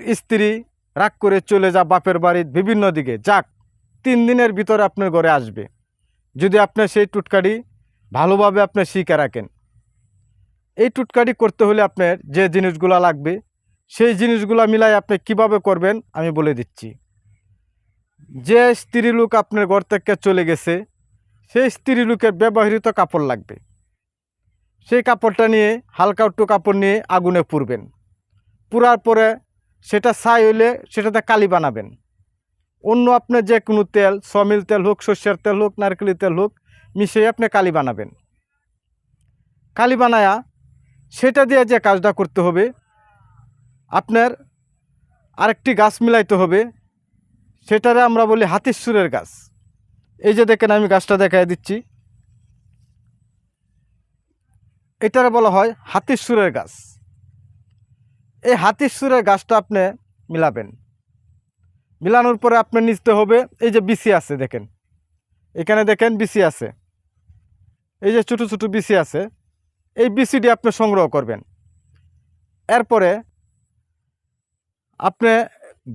স্ত্রী রাগ করে চলে যা বাপের বাড়ির বিভিন্ন দিকে, যাক, তিন দিনের ভিতরে আপনার ঘরে আসবে। যদি আপনি সেই টুটকাটি ভালোভাবে আপনি শিখে রাখেন। এই টুটকাটি করতে হলে আপনার যে জিনিসগুলো লাগবে, সেই জিনিসগুলো মিলাই আপনি কীভাবে করবেন আমি বলে দিচ্ছি। যে স্ত্রী লোক আপনার ঘর থেকে চলে গেছে, সেই স্ত্রী লোকের ব্যবহৃত কাপড় লাগবে। সেই কাপড়টা নিয়ে হালকা একটু কাপড় নিয়ে আগুনে পুরবেন পুরার পরে সেটা ছাই হইলে সেটাতে কালি বানাবেন। অন্য আপনার যে কোনো তেল, সমিল তেল হোক, সর্ষের তেল হোক, নারকেলের তেল হোক, মিশিয়ে আপনি কালি বানাবেন। কালি বানায়া সেটা দিয়ে যে কাজটা করতে হবে, আপনার আরেকটি গাছ মিলাইতে হবে, সেটারে আমরা বলি হাতির সুরের গাছ। এই যে দেখেন আমি গাছটা দেখাই দিচ্ছি। এটারে বলা হয় হাতির সুরের গাছ। এই হাতির সুরের গাছটা আপনি মিলাবেন। মিলানোর পরে আপনার নিতে হবে, এই যে বিসি আছে দেখেন। এখানে দেখেন বিসি আছে। এই যে ছোটো ছোটো বিসি আছে। এই বিসিটি আপনি সংগ্রহ করবেন। এরপরে আপনি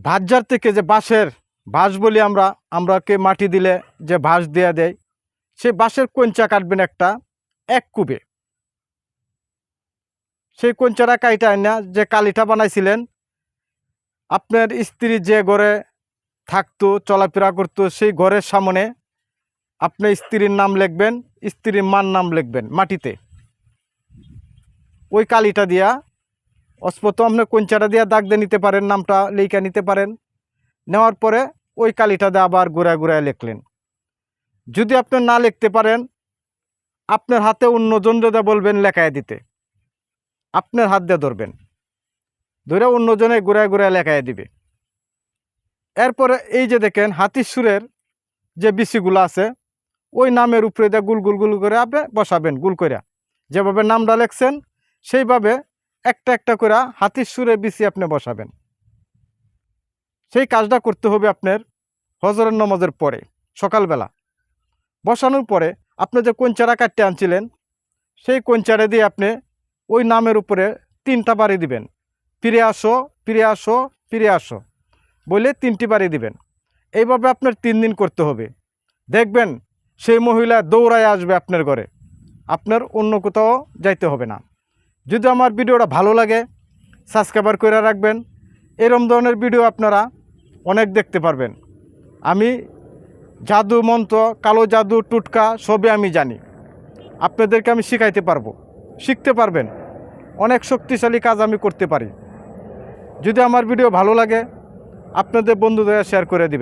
ভাজ্জার থেকে যে বাঁশের বাঁশ বলি আমরা, আমরাকে মাটি দিলে যে বাঁশ দেয়া দেয় সেই বাঁশের কঞ্চা কাটবেন একটা এক কুবে। সেই কঞ্চাটা কাইটা না যে কালিটা বানাইছিলেন, আপনার স্ত্রী যে ঘরে থাকতো, চলাফেরা করতো, সেই ঘরের সামনে আপনার স্ত্রীর নাম লিখবেন, স্ত্রীর মার নাম লিখবেন মাটিতে। ওই কালিটা দিয়া, অস্পত আপনি কঞ্চাটা দিয়া দাগ দিয়ে নিতে পারেন, নামটা লেখা নিতে পারেন। নেওয়ার পরে ওই কালিটা দিয়ে আবার ঘুরায় ঘুরায় লিখলেন। যদি আপনি না লিখতে পারেন, আপনার হাতে অন্যজন যদি বলবেন লেখায় দিতে। আপনার হাত দিয়ে ধরবেন। ধরে অন্যজনে ঘুরায় ঘুরায় লেখায় দিবে। এরপরে এই যে দেখেন, হাতির সুরের যে বিসিগুলো আছে, ওই নামের উপরে দিয়ে গুল গুল গুল করে আপনি বসাবেন, গুল করে যেভাবে নামটা লেখছেন, সেইভাবে একটা একটা করে হাতির সুরে বিসি আপনি বসাবেন। সেই কাজটা করতে হবে আপনার হজরের নমাজের পরে, সকালবেলা। বসানোর পরে আপনি যে কঞ্চারা কাটতে আনছিলেন, সেই কঞ্চারে দিয়ে আপনি ওই নামের উপরে তিনটা বাড়ি দিবেন। ফিরে আসো ফিরে আসো ফিরে আসো। বলে তিনটি বাড়ি দিবেন। এইভাবে আপনার তিন দিন করতে হবে। দেখবেন সেই মহিলা দৌড়ায় আসবে আপনার ঘরে। আপনার অন্য কোথাও যাইতে হবে না। যদি আমার ভিডিওটা ভালো লাগে, সাবস্ক্রাইবার করে রাখবেন। এরম ধরনের ভিডিও আপনারা অনেক দেখতে পারবেন। আমি জাদু মন্ত্র, কালো জাদু, টুটকা, সবই আমি জানি। আপনাদেরকে আমি শিখাইতে পারব। শিখতে পারবেন। অনেক শক্তিশালী কাজ আমি করতে পারি। যদি আমার ভিডিও ভালো লাগে, আপনাদের বন্ধুদের শেয়ার করে দিবেন।